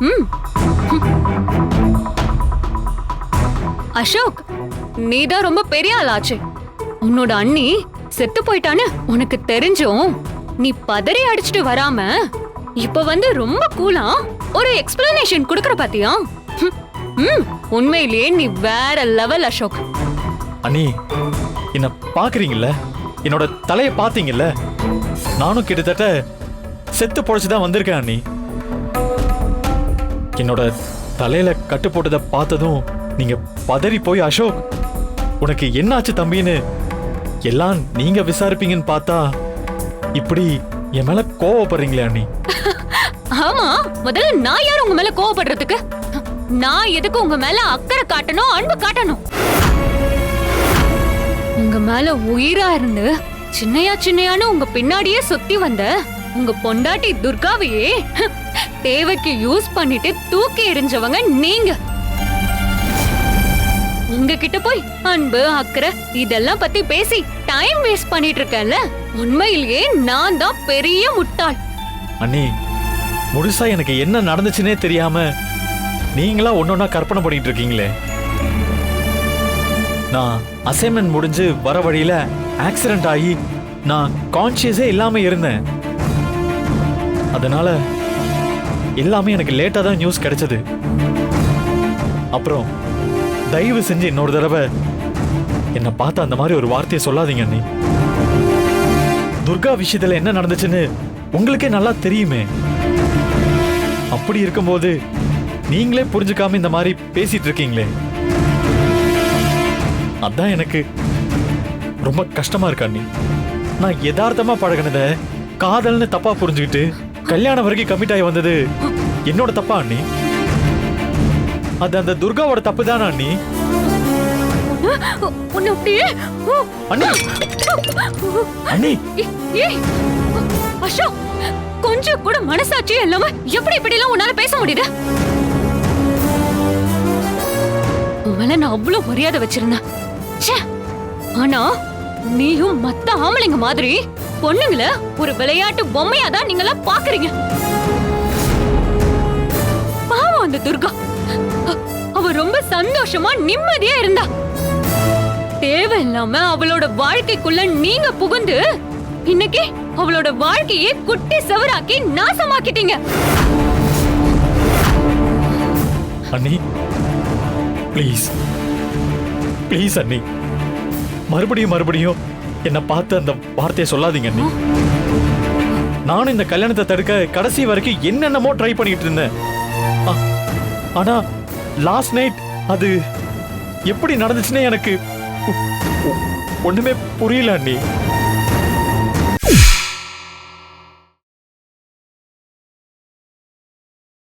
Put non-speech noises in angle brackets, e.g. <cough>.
ம். அசோக் நீ தான் ரொம்ப பெரிய ஆளாச்சு. உன்னோட அண்ணி செத்து போயிட்டான்னு உனக்கு தெரிஞ்சும் நீ பதறி அடிச்சிட்டு வராம இப்ப வந்து ரொம்ப கூலா ஒரு எக்ஸ்பிளனேஷன் கொடுக்கற பாத்தியா? ம் உண்மையிலேயே நீ வேற லெவல் அசோக். அண்ணி என்ன பாக்குறீங்கல்ல என்னோட தலைய பாத்தீங்கல்ல நானும் கிட்டத்தட்ட செத்து பொழைச்சுதான் வந்திருக்கேன் அண்ணி. என்னோட தலையில கட்டு போட்டதை பார்த்ததும் நீங்க பதறி போய் அசோக் உனக்கு என்னாச்சு தம்பின்னு எல்லாம் நீங்க விசாரிப்பீங்கன்னு பார்த்தா இப்படி என் மேல கோவப்படுறீங்களே அண்ணி. <laughs> ஆமா முதல்ல நான் யார் உங்க மேல கோவப்படுறதுக்கு? நான் எதுக்கு உங்க மேல அக்கறை காட்டணும் அன்பு காட்டணும்? உங்க மேல உயிரா இருந்து சின்னையா சின்னையான்னு உங்க பின்னாடியே சுத்தி வந்த உங்க பொண்டாட்டி துர்காவையே தேவைக்கு யூஸ் பண்ணிட்டு தூக்கி எறிஞ்சவங்க நீங்க. உங்ககிட்ட போய் அன்பு அக்கறை இதெல்லாம் பத்தி பேசி டைம் வேஸ்ட் பண்ணிட்டு இருக்கேன்ல? உண்மையிலேயே நான் தான் பெரிய முட்டாள். அண்ணி முழுசா எனக்கு என்ன நடந்துச்சுன்னே தெரியாம நீங்களா ஒன்னொன்னா கற்பனை பண்ணிட்டு இருக்கீங்களே. நான் அசைன்மெண்ட் முடிஞ்சு வர வழியில ஆக்சிடென்ட் ஆகி நான் கான்சியஸே இல்லாம இருந்தேன். அதனால எல்லாமே எனக்கு லேட்டாக தான் நியூஸ் கிடைச்சது. அப்புறம் தயவு செஞ்சு இன்னொரு தடவை என்னை பார்த்து அந்த மாதிரி ஒரு வார்த்தையை சொல்லாதீங்க அண்ணி. துர்கா விஷயத்தில் என்ன நடந்துச்சுன்னு உங்களுக்கே நல்லா தெரியுமே. அப்படி இருக்கும்போது நீங்களே புரிஞ்சுக்காம இந்த மாதிரி பேசிட்டு இருக்கீங்களே. அதான் எனக்கு ரொம்ப கஷ்டமா இருக்கா நீ நான் யதார்த்தமா பழகினத காதல்னு தப்பா புரிஞ்சுக்கிட்டு கல்யாணம் வரைக்கும் கமிட் ஆகி வந்தது. என்னோட தப்பா அண்ணி? அது அந்த துர்காவோட தப்பு தானே அண்ணி? உன்னை அப்படியே? அண்ணி! அண்ணி! அசோக் கொஞ்சம் கூட மனசாட்சியே இல்லாம எப்படி இப்படி எல்லாம் உன்னால பேச முடியுது? உன் நான் அவ்வளவு மரியாதை வச்சிருந்தேன். ச்சே. ஆனா நீயும் மத்த ஆம்பளைங்க மாதிரி பொண்ணுங்கள ஒரு விளையாட்டு பொம்மையா தான் நீங்க எல்லாம் பாக்குறீங்க பாவம் அந்த துர்கா. அவ ரொம்ப சந்தோஷமா நிம்மதியா இருந்தா. தேவையில்லாம அவளோட வாழ்க்கைக்குள்ள நீங்க புகுந்து இன்னைக்கு அவளோட வாழ்க்கையை குட்டி சவராக்கி நாசமாக்கிட்டீங்க. அண்ணி ப்ளீஸ் ப்ளீஸ் அண்ணி. மறுபடியும் மறுபடியும் என்னை பார்த்து அந்த வார்த்தையை சொல்லாதீங்க நீ நானும் இந்த கல்யாணத்தை தடுக்க கடைசி வரைக்கும் என்னென்னமோ ட்ரை பண்ணிட்டு இருந்தேன். ஆனா லாஸ்ட் நைட் அது எப்படி நடந்துச்சுன்னு எனக்கு ஒண்ணுமே புரியல அண்ணி.